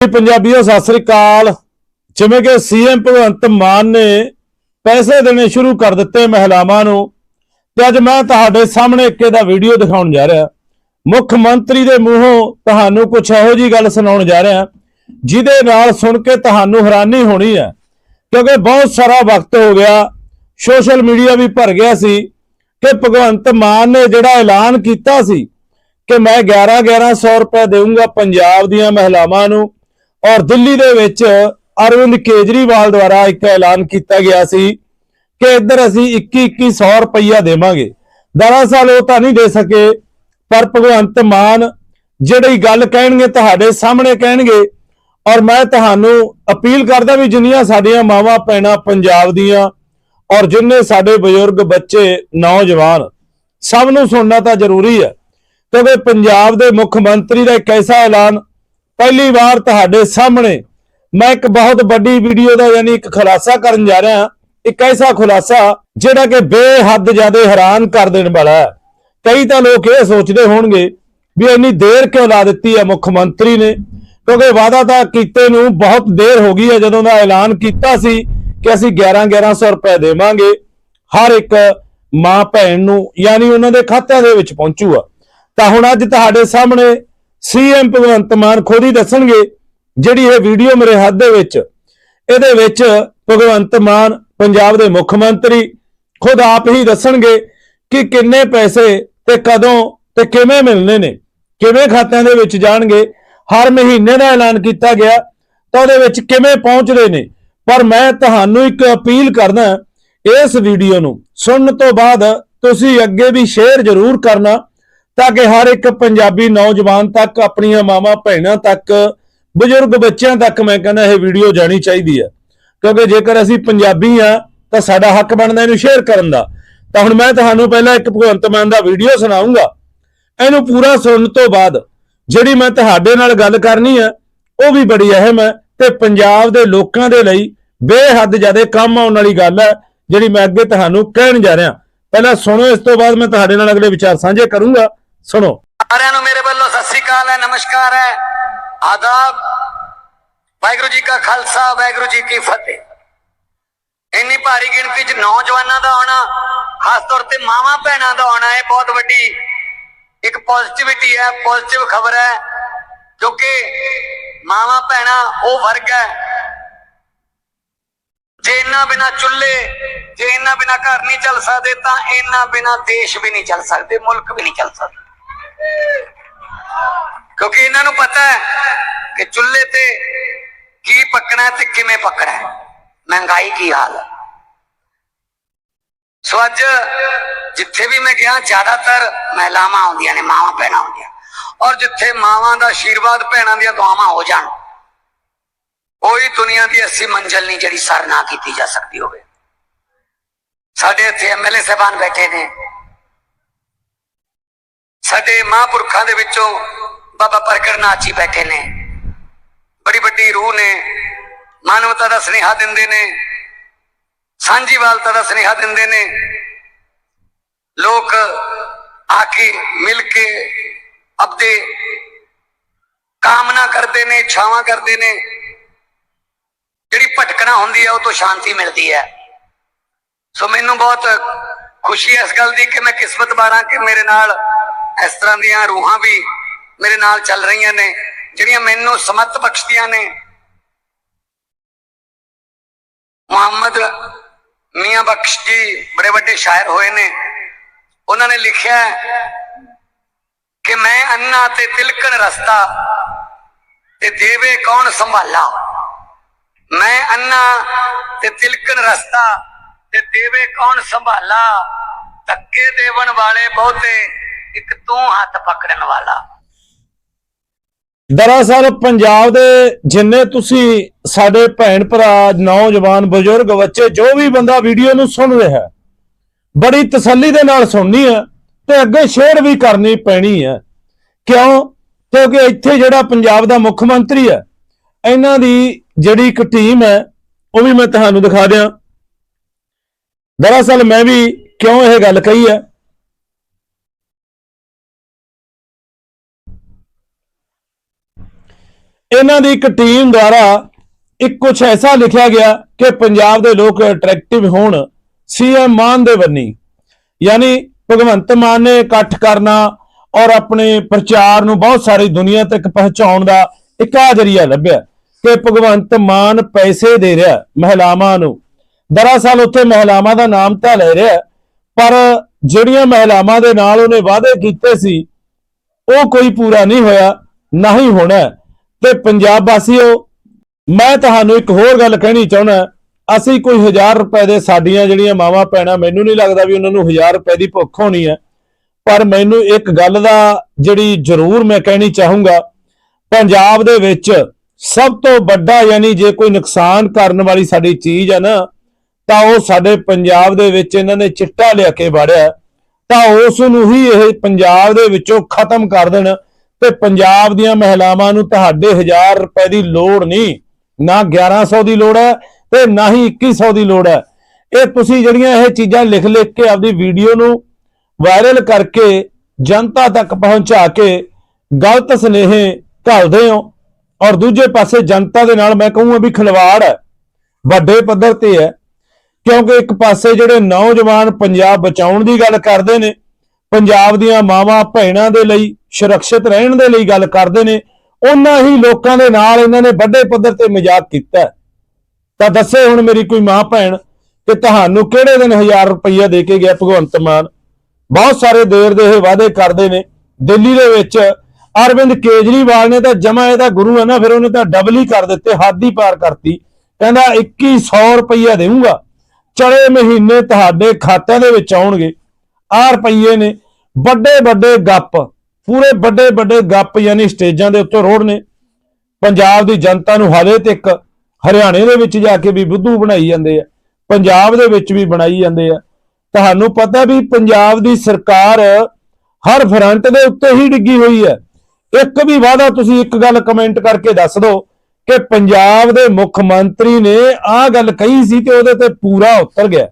ਜੀ ਪੰਜਾਬੀਓ, ਸਤਿ ਸ੍ਰੀ ਅਕਾਲ। ਜਿਵੇਂ ਕਿ ਸੀਐਮ ਭਗਵੰਤ ਮਾਨ ਨੇ ਪੈਸੇ ਦੇਣੇ ਸ਼ੁਰੂ ਕਰ ਦਿੱਤੇ ਮਹਿਲਾਵਾਂ ਨੂੰ ਤੇ ਅੱਜ ਮੈਂ ਤੁਹਾਡੇ ਸਾਹਮਣੇ ਇੱਕ ਇਹਦਾ ਵੀਡੀਓ ਦਿਖਾਉਣ ਜਾ ਰਿਹਾ। ਮੁੱਖ ਮੰਤਰੀ ਦੇ ਮੂੰਹੋਂ ਤੁਹਾਨੂੰ ਕੁਝ ਇਹੋ ਜੀ ਗੱਲ ਸੁਣਾਉਣ ਜਾ ਰਿਹਾ। ਜਿਹਦੇ ਨਾਲ ਸੁਣ ਕੇ ਤੁਹਾਨੂੰ ਹੈਰਾਨੀ ਹੋਣੀ ਹੈ, ਕਿਉਂਕਿ ਬਹੁਤ ਸਾਰਾ ਵਕਤ ਹੋ ਗਿਆ, ਸੋਸ਼ਲ ਮੀਡੀਆ ਵੀ ਭਰ ਗਿਆ ਸੀ ਕਿ ਭਗਵੰਤ ਮਾਨ ਨੇ ਜਿਹੜਾ ਐਲਾਨ ਕੀਤਾ ਸੀ ਕਿ ਮੈਂ 11 1100 ਰੁਪਏ ਦੇਵਾਂਗਾ ਪੰਜਾਬ ਦੀਆਂ ਮਹਿਲਾਵਾਂ ਨੂੰ ਔਰ ਦਿੱਲੀ ਦੇ ਵਿੱਚ ਅਰਵਿੰਦ ਕੇਜਰੀਵਾਲ ਦੁਆਰਾ ਇੱਕ ਐਲਾਨ ਕੀਤਾ ਗਿਆ ਸੀ ਕਿ ਇੱਧਰ ਅਸੀਂ 21 2100 ਰੁਪਈਆ ਦੇਵਾਂਗੇ। ਦਰਅਸਲ ਉਹ ਤਾਂ ਨਹੀਂ ਦੇ ਸਕੇ, ਪਰ ਭਗਵੰਤ ਮਾਨ ਜਿਹੜੀ ਗੱਲ ਕਹਿਣਗੇ, ਤੁਹਾਡੇ ਸਾਹਮਣੇ ਕਹਿਣਗੇ ਔਰ ਮੈਂ ਤੁਹਾਨੂੰ ਅਪੀਲ ਕਰਦਾ ਵੀ ਜਿੰਨੀਆਂ ਸਾਡੀਆਂ ਮਾਵਾਂ, ਭੈਣਾਂ ਪੰਜਾਬ ਦੀਆਂ ਔਰ ਜਿੰਨੇ ਸਾਡੇ ਬਜ਼ੁਰਗ ਬੱਚੇ, ਨੌਜਵਾਨ, ਸਭ ਨੂੰ ਸੁਣਨਾ ਤਾਂ ਜ਼ਰੂਰੀ ਹੈ। ਕਿਉਂਕਿ ਪੰਜਾਬ ਦੇ ਮੁੱਖ ਮੰਤਰੀ ਦਾ ਇੱਕ ਐਸਾ ਐਲਾਨ ਪਹਿਲੀ ਵਾਰ ਤੁਹਾਡੇ ਸਾਹਮਣੇ ਮੈਂ ਇੱਕ ਬਹੁਤ ਵੱਡੀ ਵੀਡੀਓ ਦਾ ਯਾਨੀ ਇੱਕ ਖੁਲਾਸਾ ਕਰਨ ਜਾ ਰਿਹਾ ਹਾਂ। ਇੱਕ ਐਸਾ ਖੁਲਾਸਾ ਜਿਹੜਾ ਕਿ ਬੇਹੱਦ ਜ਼ਿਆਦਾ ਹੈਰਾਨ ਕਰ ਦੇਣ ਵਾਲਾ ਹੈ। ਕਈ ਤਾਂ ਲੋਕ ਇਹ ਸੋਚਦੇ ਹੋਣਗੇ ਵੀ ਇੰਨੀ ਦੇਰ ਕਿਉਂ ਲਾ ਦਿੱਤੀ ਹੈ ਮੁੱਖ ਮੰਤਰੀ ਨੇ? ਕਿਉਂਕਿ ਵਾਅਦਾ ਤਾਂ ਕੀਤੇ ਨੂੰ ਬਹੁਤ ਦੇਰ ਹੋ ਗਈ ਹੈ ਜਦੋਂ ਦਾ ਐਲਾਨ ਕੀਤਾ ਸੀ ਕਿ ਅਸੀਂ 11 1100 ਰੁਪਏ ਦੇਵਾਂਗੇ ਹਰ ਇੱਕ ਮਾਂ ਭੈਣ ਨੂੰ, ਯਾਨੀ ਉਹਨਾਂ ਦੇ ਖਾਤਿਆਂ ਦੇ ਵਿੱਚ ਪਹੁੰਚੂਗਾ। ਤਾਂ ਹੁਣ ਅੱਜ ਤੁਹਾਡੇ ਸਾਹਮਣੇ ਸੀਐਮ ਭਗਵੰਤ ਮਾਨ ਖੁਦ ਹੀ ਦੱਸਣਗੇ ਜਿਹੜੀ ਇਹ ਵੀਡੀਓ ਮੇਰੇ ਹੱਥ ਦੇ ਵਿੱਚ, ਇਹਦੇ ਵਿੱਚ ਭਗਵੰਤ ਮਾਨ, ਪੰਜਾਬ ਦੇ ਮੁੱਖ ਮੰਤਰੀ ਖੁਦ ਆਪ ਹੀ ਦੱਸਣਗੇ ਕਿ ਕਿੰਨੇ ਪੈਸੇ ਤੇ ਕਦੋਂ ਤੇ ਕਿਵੇਂ ਮਿਲਣੇ ਨੇ, ਕਿਵੇਂ ਖਾਤਿਆਂ ਦੇ ਵਿੱਚ ਜਾਣਗੇ, ਹਰ ਮਹੀਨੇ ਦਾ ਐਲਾਨ ਕੀਤਾ ਗਿਆ, ਤਾਂ ਉਹਦੇ ਵਿੱਚ ਕਿਵੇਂ ਪਹੁੰਚਦੇ ਨੇ। ਪਰ ਮੈਂ ਤੁਹਾਨੂੰ ਇੱਕ ਅਪੀਲ ਕਰਦਾ ਇਸ ਵੀਡੀਓ ਨੂੰ ਸੁਣਨ ਤੋਂ ਬਾਅਦ ਤੁਸੀਂ ਅੱਗੇ ਵੀ ਸ਼ੇਅਰ ਜ਼ਰੂਰ ਕਰਨਾ ਤਾਂ ਕਿ ਹਰ ਇੱਕ ਪੰਜਾਬੀ ਨੌਜਵਾਨ ਤੱਕ, ਆਪਣੀਆਂ ਮਾਵਾਂ ਭੈਣਾਂ ਤੱਕ, ਬਜ਼ੁਰਗ ਬੱਚਿਆਂ ਤੱਕ ਮੈਂ ਕਹਿੰਦਾ ਇਹ ਵੀਡੀਓ ਜਾਣੀ ਚਾਹੀਦੀ ਹੈ। ਕਿਉਂਕਿ ਜੇਕਰ ਅਸੀਂ ਪੰਜਾਬੀ ਆ ਤਾਂ ਸਾਡਾ ਹੱਕ ਬਣਦਾ ਇਹਨੂੰ ਸ਼ੇਅਰ ਕਰਨ ਦਾ। ਤਾਂ ਹੁਣ ਮੈਂ ਤੁਹਾਨੂੰ ਪਹਿਲਾਂ ਇੱਕ ਭਗਵੰਤ ਮਾਨ ਦਾ ਵੀਡੀਓ ਸੁਣਾਉਂਗਾ। ਇਹਨੂੰ ਪੂਰਾ ਸੁਣਨ ਤੋਂ ਬਾਅਦ ਜਿਹੜੀ ਮੈਂ ਤੁਹਾਡੇ ਨਾਲ ਗੱਲ ਕਰਨੀ ਹੈ, ਉਹ ਵੀ ਬੜੀ ਅਹਿਮ ਹੈ ਤੇ ਪੰਜਾਬ ਦੇ ਲੋਕਾਂ ਦੇ ਲਈ ਬੇਹੱਦ ਜ਼ਿਆਦਾ ਕੰਮ ਆਉਣ ਵਾਲੀ ਗੱਲ ਹੈ, ਜਿਹੜੀ ਮੈਂ ਅੱਗੇ ਤੁਹਾਨੂੰ ਕਹਿਣ ਜਾ ਰਿਹਾ। ਪਹਿਲਾਂ ਸੁਣੋ, ਇਸ ਤੋਂ ਬਾਅਦ ਮੈਂ ਤੁਹਾਡੇ ਨਾਲ ਅਗਲੇ ਵਿਚਾਰ ਸਾਂਝੇ ਕਰੂੰਗਾ। ਸੁਣੋ। ਸਾਰਿਆਂ ਨੂੰ ਮੇਰੇ ਵੱਲੋਂ ਸਤਿ ਸ੍ਰੀ ਅਕਾਲ ਹੈ, ਨਮਸਕਾਰ ਹੈ। ਆਦਾਬ, ਵਾਹਿਗੁਰੂ ਜੀ ਕਾ ਖਾਲਸਾ, ਵਾਹਿਗੁਰੂ ਜੀ ਕੀ ਫਤਿਹ। ਇੰਨੀ ਭਾਰੀ ਗਿਣਤੀ 'ਚ ਨੌਜਵਾਨਾਂ ਦਾ ਆਉਣਾ, ਖਾਸ ਤੌਰ ਤੇ ਮਾਵਾਂ ਭੈਣਾਂ ਦਾ ਆਉਣਾ, ਇਹ ਬਹੁਤ ਵੱਡੀ ਇੱਕ ਪੋਜ਼ਿਟਿਵਿਟੀ ਹੈ ਪੋਜ਼ਿਟਿਵ ਖਬਰ ਹੈ ਕਿਉਂਕਿ ਮਾਵਾਂ ਭੈਣਾਂ, ਉਹ ਵਰਗ ਹੈ। ਜੇ ਇਹਨਾਂ ਬਿਨਾ ਚੁੱਲ੍ਹੇ, ਜੇ ਇਹਨਾਂ ਬਿਨਾ ਘਰ ਨਹੀਂ ਚੱਲ ਸਕਦੇ, ਤਾਂ ਇਹਨਾਂ ਬਿਨਾ ਦੇਸ਼ ਵੀ ਨਹੀਂ ਚੱਲ ਸਕਦੇ, ਮੁਲਕ ਵੀ ਨਹੀਂ ਚੱਲ ਸਕਦਾ। ਕਿਉਂਕਿ ਇਹਨਾਂ ਨੂੰ ਪਤਾ ਹੈ ਕਿ ਚੁੱਲ੍ਹੇ ਤੇ ਕੀ ਪੱਕਣਾ ਤੇ ਕਿਵੇਂ ਪੱਕਣਾ ਹੈ। ਮਹਿੰਗਾਈ ਕੀ ਹਾਲ ਹੈ। ਸੋ ਅੱਜ ਜਿੱਥੇ ਵੀ ਮੈਂ ਗਿਆ, ਜ਼ਿਆਦਾਤਰ ਮਹਿਲਾਵਾਂ ਆਉਂਦੀਆਂ ਨੇ, ਮਾਵਾਂ ਭੈਣਾਂ ਆਉਂਦੀਆਂ। ਔਰ ਜਿੱਥੇ ਮਾਵਾਂ ਦਾ ਆਸ਼ੀਰਵਾਦ ਭੈਣਾਂ ਦੀਆਂ ਦੁਆਵਾਂ ਹੋ ਜਾਣ ਕੋਈ ਦੁਨੀਆ ਦੀ ਐਸੀ ਮੰਜ਼ਲ ਨਹੀਂ ਜਿਹੜੀ ਸਰ ਨਾ ਕੀਤੀ ਜਾ ਸਕਦੀ ਹੋਵੇ। ਸਾਡੇ ਇੱਥੇ ਐਮਐਲਏ ਸਾਹਿਬਾਨ ਬੈਠੇ ਨੇ। ਸਾਡੇ ਮਹਾਂਪੁਰਖਾਂ ਦੇ ਵਿੱਚੋਂ ਬਾਬਾ ਪ੍ਰਗਟ ਨਾਥ ਜੀ ਬੈਠੇ ਨੇ। ਬੜੀ ਵੱਡੀ ਰੂਹ ਨੇ। ਮਾਨਵਤਾ ਦਾ ਸਨੇਹਾ ਦਿੰਦੇ ਨੇ। ਸਾਂਝੀਵਾਲਤਾ ਦਾ ਸਨੇਹਾ ਦਿੰਦੇ ਨੇ। ਲੋਕ ਆ ਕੇ ਮਿਲ ਕੇ ਆਪਦੇ ਕਾਮਨਾ ਕਰਦੇ ਨੇ, ਛਾਵਾਂ ਕਰਦੇ ਨੇ। ਜਿਹੜੀ ਭਟਕਣਾ ਹੁੰਦੀ ਹੈ ਉਹ ਤੋਂ ਸ਼ਾਂਤੀ ਮਿਲਦੀ ਹੈ ਸੋ ਮੈਨੂੰ ਬਹੁਤ ਖੁਸ਼ੀ ਹੈ ਇਸ ਗੱਲ ਦੀ ਕਿ ਮੈਂ ਕਿਸਮਤ ਬਾਰਾਂ ਕਿ ਮੇਰੇ ਨਾਲ ਇਸ ਤਰ੍ਹਾਂ ਦੀਆਂ ਰੂਹਾਂ ਵੀ ਮੇਰੇ ਨਾਲ ਚੱਲ ਰਹੀਆਂ ਨੇ, ਜਿਹੜੀਆਂ ਮੈਨੂੰ ਸਮਤ ਬਖਸ਼ਦੀਆਂ ਨੇ। ਮੁਹੰਮਦ ਮੀਆਂ ਬਖਸ਼ ਜੀ ਬੜੇ ਵੱਡੇ ਸ਼ਾਇਰ ਹੋਏ ਨੇ। ਉਹਨਾਂ ਨੇ ਲਿਖਿਆ ਕਿ ਮੈਂ ਅੰਨਾ ਤੇ ਤਿਲਕਣ ਰਸਤਾ, ਤੇ ਦੇਵੇ ਕੌਣ ਸੰਭਾਲਾ? ਮੈਂ ਅੰਨਾ ਤੇ ਤਿਲਕਣ ਰਸਤਾ, ਤੇ ਦੇਵੇ ਕੌਣ ਸੰਭਾਲਾ? ਧੱਕੇ ਦੇਵਣ ਵਾਲੇ ਬਹੁਤੇ ਇੱਕ ਤੂੰ ਹੱਥ ਪਕੜਨ ਵਾਲਾ। ਦਰਅਸਲ ਪੰਜਾਬ ਦੇ ਜਿੰਨੇ ਤੁਸੀਂ ਸਾਡੇ ਭੈਣ ਭਰਾ, ਨੌਜਵਾਨ, ਬਜ਼ੁਰਗ, ਬੱਚੇ, ਜੋ ਵੀ ਬੰਦਾ ਵੀਡੀਓ ਨੂੰ ਸੁਣ ਰਿਹਾ ਬੜੀ ਤਸੱਲੀ ਦੇ ਨਾਲ ਸੁਣਨੀ ਹੈ ਤੇ ਅੱਗੇ ਸ਼ੇਅਰ ਵੀ ਕਰਨੀ ਪੈਣੀ ਹੈ। ਕਿਉਂ? ਕਿਉਂਕਿ ਇੱਥੇ ਜਿਹੜਾ ਪੰਜਾਬ ਦਾ ਮੁੱਖ ਮੰਤਰੀ ਹੈ, ਇਹਨਾਂ ਦੀ ਜਿਹੜੀ ਇੱਕ ਟੀਮ ਹੈ, ਉਹ ਵੀ ਮੈਂ ਤੁਹਾਨੂੰ ਦਿਖਾ ਦਿਆਂ। ਦਰਅਸਲ ਮੈਂ ਵੀ ਕਿਉਂ ਇਹ ਗੱਲ ਕਹੀ ਹੈ? ਇਹਨਾਂ ਦੀ ਇੱਕ ਟੀਮ ਦੁਆਰਾ ਇੱਕ ਕੁਝ ਐਸਾ ਲਿਖਿਆ ਗਿਆ ਕਿ ਪੰਜਾਬ ਦੇ ਲੋਕ ਅਟਰੈਕਟਿਵ ਹੋਣ ਸੀਐਮ ਮਾਨ ਦੇ ਬੰਨੀ। ਯਾਨੀ ਭਗਵੰਤ ਮਾਨ ਨੇ ਇਕੱਠ ਕਰਨਾ ਔਰ ਆਪਣੇ ਪ੍ਰਚਾਰ ਨੂੰ ਬਹੁਤ ਸਾਰੀ ਦੁਨੀਆ ਤੱਕ ਪਹੁੰਚਾਉਣ ਦਾ ਇੱਕ ਆ ਜਰੀਆ ਲੱਭਿਆ ਕਿ ਭਗਵੰਤ ਮਾਨ ਪੈਸੇ ਦੇ ਰਿਹਾ ਮਹਿਲਾਵਾਂ ਨੂੰ। ਦਰਅਸਲ ਉੱਥੇ ਮਹਿਲਾਵਾਂ ਦਾ ਨਾਮ ਤਾਂ ਲੈ ਰਿਹਾ, ਪਰ ਜਿਹੜੀਆਂ ਮਹਿਲਾਵਾਂ ਦੇ ਨਾਲ ਉਹਨੇ ਵਾਅਦੇ ਕੀਤੇ ਸੀ, ਉਹ ਕੋਈ ਪੂਰਾ ਨਹੀਂ ਹੋਇਆ, ਨਾ ਹੀ ਹੋਣਾ। ਤੇ ਪੰਜਾਬ ਵਾਸੀਓ, ਮੈਂ ਤੁਹਾਨੂੰ ਇੱਕ ਹੋਰ ਗੱਲ ਕਹਿਣੀ ਚਾਹੁੰਦਾ ਅਸੀਂ ਕੋਈ 1000 ਰੁਪਏ ਦੇ ਸਾਡੀਆਂ ਜਿਹੜੀਆਂ ਮਾਵਾਂ ਪੈਣਾ ਮੈਨੂੰ ਨਹੀਂ ਲੱਗਦਾ ਵੀ ਉਹਨਾਂ ਨੂੰ 1000 ਰੁਪਏ ਦੀ ਭੁੱਖ ਹੋਣੀ ਹੈ। ਪਰ ਮੈਨੂੰ ਇੱਕ ਗੱਲ ਦਾ ਜਿਹੜੀ ਜ਼ਰੂਰ ਮੈਂ ਕਹਿਣੀ ਚਾਹੂੰਗਾ, ਪੰਜਾਬ ਦੇ ਵਿੱਚ ਸਭ ਤੋਂ ਵੱਡਾ ਯਾਨੀ ਜੇ ਕੋਈ ਨੁਕਸਾਨ ਕਰਨ ਵਾਲੀ ਸਾਡੀ ਚੀਜ਼ ਹੈ ਨਾ, ਤਾਂ ਉਹ ਸਾਡੇ ਪੰਜਾਬ ਦੇ ਵਿੱਚ ਇਹਨਾਂ ਨੇ ਚਿੱਟਾ ਲਿਆ ਕੇ ਵੜਿਆ। ਤਾਂ ਉਸ ਨੂੰ ਹੀ ਇਹ ਪੰਜਾਬ ਦੇ ਵਿੱਚੋਂ ਖਤਮ ਕਰ ਦੇਣ। ਤੇ ਪੰਜਾਬ ਦੀਆਂ ਮਹਿਲਾਵਾਂ ਨੂੰ ਤੁਹਾਡੇ 1000 ਰੁਪਏ ਦੀ ਲੋੜ ਨਹੀਂ। ਨਾ 1100 ਦੀ ਲੋੜ ਹੈ ਤੇ ਨਾ ਹੀ 2100 ਦੀ ਲੋੜ ਹੈ। ਇਹ ਤੁਸੀਂ ਜਿਹੜੀਆਂ ਇਹ ਚੀਜ਼ਾਂ ਲਿਖ ਲਿਖ ਕੇ ਆਪਦੀ ਵੀਡੀਓ ਨੂੰ ਵਾਇਰਲ ਕਰਕੇ ਜਨਤਾ ਤੱਕ ਪਹੁੰਚਾ ਕੇ ਗਲਤ ਸੁਨੇਹੇ ਘੱਲਦੇ ਹੋ ਔਰ ਦੂਜੇ ਪਾਸੇ ਜਨਤਾ ਦੇ ਨਾਲ ਮੈਂ ਕਹੂੰਗਾ ਵੀ ਖਿਲਵਾੜ ਹੈ। ਵੱਡੇ ਪੱਧਰ ਤੇ ਹੈ। ਕਿਉਂਕਿ ਇੱਕ ਪਾਸੇ ਜਿਹੜੇ ਨੌਜਵਾਨ ਪੰਜਾਬ ਬਚਾਉਣ ਦੀ ਗੱਲ ਕਰਦੇ ਨੇ ਪੰਜਾਬ ਦੀਆਂ ਮਾਵਾਂ ਭੈਣਾਂ ਦੇ ਲਈ, ਸੁਰੱਖਿਅਤ ਰਹਿਣ ਦੇ ਲਈ ਗੱਲ ਕਰਦੇ ਨੇ, ਉਹਨਾਂ ਹੀ ਲੋਕਾਂ ਦੇ ਨਾਲ ਇਹਨਾਂ ਨੇ ਵੱਡੇ ਪੱਧਰ ਤੇ ਮਜ਼ਾਕ ਕੀਤਾ। ਤਾਂ ਦੱਸੇ ਹੁਣ ਮੇਰੀ ਕੋਈ ਮਾਂ ਭੈਣ ਕਿ ਤੁਹਾਨੂੰ ਕਿਹੜੇ ਦਿਨ 1000 ਰੁਪਈਆ ਦੇ ਕੇ ਗਿਆ ਭਗਵੰਤ ਮਾਨ? ਬਹੁਤ ਸਾਰੇ ਦੇਰ ਦੇ ਇਹ ਵਾਅਦੇ ਕਰਦੇ ਨੇ। ਦਿੱਲੀ ਦੇ ਵਿੱਚ ਅਰਵਿੰਦ ਕੇਜਰੀਵਾਲ ਨੇ ਤਾਂ ਜਮਾ ਇਹਦਾ ਗੁਰੂ ਹੈ ਨਾ, ਫਿਰ ਉਹਨੇ ਤਾਂ ਡਬਲ ਹੀ ਕਰ ਦਿੱਤੇ, ਹੱਦ ਹੀ ਪਾਰ ਕਰਤੀ। ਕਹਿੰਦਾ 2100 ਰੁਪਈਆ ਦੇਊਂਗਾ। ਚਲੇ ਮਹੀਨੇ ਤੁਹਾਡੇ ਖਾਤਿਆਂ ਦੇ ਵਿੱਚ ਆਉਣਗੇ। ਆਹ ਰੁਪਈਏ ਨੇ, ਵੱਡੇ ਵੱਡੇ ਗੱਪ, ਪੂਰੇ ਵੱਡੇ ਵੱਡੇ ਗੱਪ ਯਾਨੀ ਸਟੇਜਾਂ ਦੇ ਉੱਤੇ ਰੋੜ ਨੇ। ਪੰਜਾਬ ਦੀ ਜਨਤਾ ਨੂੰ ਹਾਲੇ ਤੱਕ ਹਰਿਆਣੇ ਦੇ ਵਿੱਚ ਜਾ ਕੇ ਵੀ ਬੁੱਧੂ ਬਣਾਈ ਜਾਂਦੇ ਆ, ਪੰਜਾਬ ਦੇ ਵਿੱਚ ਵੀ ਬਣਾਈ ਜਾਂਦੇ ਆ। ਤੁਹਾਨੂੰ ਪਤਾ ਵੀ ਪੰਜਾਬ ਦੀ ਸਰਕਾਰ ਹਰ ਫਰੰਟ ਦੇ ਉੱਤੇ ਹੀ ਡਿੱਗੀ ਹੋਈ ਹੈ। ਇੱਕ ਵੀ ਵਾਅਦਾ ਤੁਸੀਂ ਇੱਕ ਗੱਲ ਕਮੈਂਟ ਕਰਕੇ ਦੱਸ ਦਿਓ ਕਿ ਪੰਜਾਬ ਦੇ ਮੁੱਖ ਮੰਤਰੀ ਨੇ ਆਹ ਗੱਲ ਕਹੀ ਸੀ ਤੇ ਉਹਦੇ ਤੇ ਪੂਰਾ ਉਤਰ ਗਿਆ।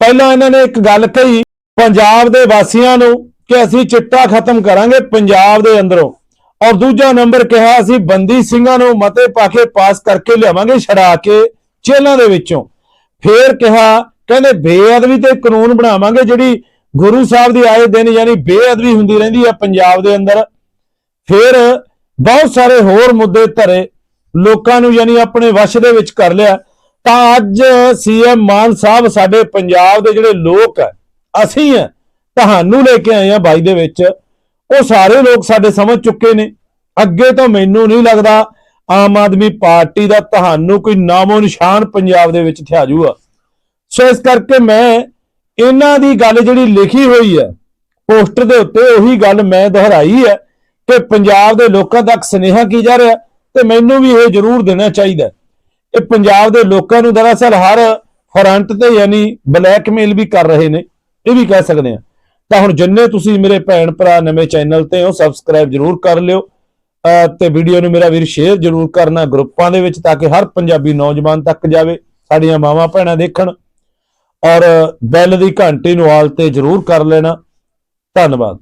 ਪਹਿਲਾਂ ਇਹਨਾਂ ਨੇ ਇੱਕ ਗੱਲ ਕਹੀ ਪੰਜਾਬ ਦੇ ਵਾਸੀਆਂ ਨੂੰ ਕਿ ਅਸੀਂ ਚਿੱਟਾ ਖਤਮ ਕਰਾਂਗੇ ਪੰਜਾਬ ਦੇ ਅੰਦਰੋਂ। ਔਰ ਦੂਜਾ ਨੰਬਰ ਕਿਹਾ, ਅਸੀਂ ਬੰਦੀ ਸਿੰਘਾਂ ਨੂੰ ਮਤੇ ਪਾ ਕੇ ਪਾਸ ਕਰਕੇ ਲਿਆਵਾਂਗੇ ਛੜਾ ਕੇ ਜੇਲ੍ਹਾਂ ਦੇ ਵਿੱਚੋਂ। ਫੇਰ ਕਿਹਾ, ਕਹਿੰਦੇ ਬੇਅਦਬੀ ਤੇ ਕਾਨੂੰਨ ਬਣਾਵਾਂਗੇ ਜਿਹੜੀ ਗੁਰੂ ਸਾਹਿਬ ਦੀ ਆਏ ਦਿਨ ਯਾਨੀ ਬੇਅਦਬੀ ਹੁੰਦੀ ਰਹਿੰਦੀ ਆ ਪੰਜਾਬ ਦੇ ਅੰਦਰ। ਫਿਰ ਬਹੁਤ ਸਾਰੇ ਹੋਰ ਮੁੱਦੇ ਧਰੇ, ਲੋਕਾਂ ਨੂੰ ਯਾਨੀ ਆਪਣੇ ਵਸ਼ ਦੇ ਵਿੱਚ ਕਰ ਲਿਆ। ਤਾਂ ਅੱਜ ਸੀਐਮ ਮਾਨ ਸਾਹਿਬ ਸਾਡੇ ਪੰਜਾਬ ਦੇ ਜਿਹੜੇ ਲੋਕ ਹੈ ਅਸੀਂ ਹੈ ਤੁਹਾਨੂੰ ਲੈ ਕੇ ਆਏ ਆ ਬਾਈ ਦੇ ਵਿੱਚ। ਉਹ ਸਾਰੇ ਲੋਕ ਸਾਡੇ ਸਮਝ ਚੁੱਕੇ ਨੇ। ਅੱਗੇ ਤੋਂ ਮੈਨੂੰ ਨਹੀਂ ਲੱਗਦਾ ਆਮ ਆਦਮੀ ਪਾਰਟੀ ਦਾ ਤੁਹਾਨੂੰ ਕੋਈ ਨਾਮੋ ਨਿਸ਼ਾਨ ਪੰਜਾਬ ਦੇ ਵਿੱਚ ਥਿਆ ਜੂਗਾ। ਸੋ ਇਸ ਕਰਕੇ ਮੈਂ ਇਹਨਾਂ ਦੀ ਗੱਲ ਜਿਹੜੀ ਲਿਖੀ ਹੋਈ ਹੈ ਪੋਸਟਰ ਦੇ ਉੱਤੇ ਉਹੀ ਗੱਲ ਮੈਂ ਦੁਹਰਾਈ ਹੈ ਕਿ ਪੰਜਾਬ ਦੇ ਲੋਕਾਂ ਤੱਕ ਸੁਨੇਹਾ ਕੀ ਜਾ ਰਿਹਾ ਤੇ ਮੈਨੂੰ ਵੀ ਇਹ ਜ਼ਰੂਰ ਦੇਣਾ ਚਾਹੀਦਾ। ਇਹ ਪੰਜਾਬ ਦੇ ਲੋਕਾਂ ਨੂੰ ਦਰਅਸਲ ਹਰ ਫਰੰਟ ਤੇ ਯਾਨੀ ਬਲੈਕਮੇਲ ਵੀ ਕਰ ਰਹੇ ਨੇ, ਇਹ ਵੀ ਕਹਿ ਸਕਦੇ ਆ ਤਾਂ ਹੁਣ ਜਿੰਨੇ ਤੁਸੀਂ ਮੇਰੇ ਭੈਣ ਭਰਾ ਨਵੇਂ ਚੈਨਲ ਤੇ ਹੋ ਸਬਸਕ੍ਰਾਈਬ ਜ਼ਰੂਰ ਕਰ ਲਿਓ, ਅਹ ਤੇ ਵੀਡੀਓ ਨੂੰ ਮੇਰਾ ਵੀਰ ਸ਼ੇਅਰ ਜ਼ਰੂਰ ਕਰਨਾ ਗਰੁੱਪਾਂ ਦੇ ਵਿੱਚ ਤਾਂ ਕਿ ਹਰ ਪੰਜਾਬੀ ਨੌਜਵਾਨ ਤੱਕ ਜਾਵੇ, ਸਾਡੀਆਂ ਮਾਵਾਂ ਭੈਣਾਂ ਦੇਖਣ। ਔਰ ਬੈਲ ਦੀ ਘੰਟੀ ਨੂੰ ਆਲ ਤੇ ਜ਼ਰੂਰ ਕਰ ਲੈਣਾ। ਧੰਨਵਾਦ।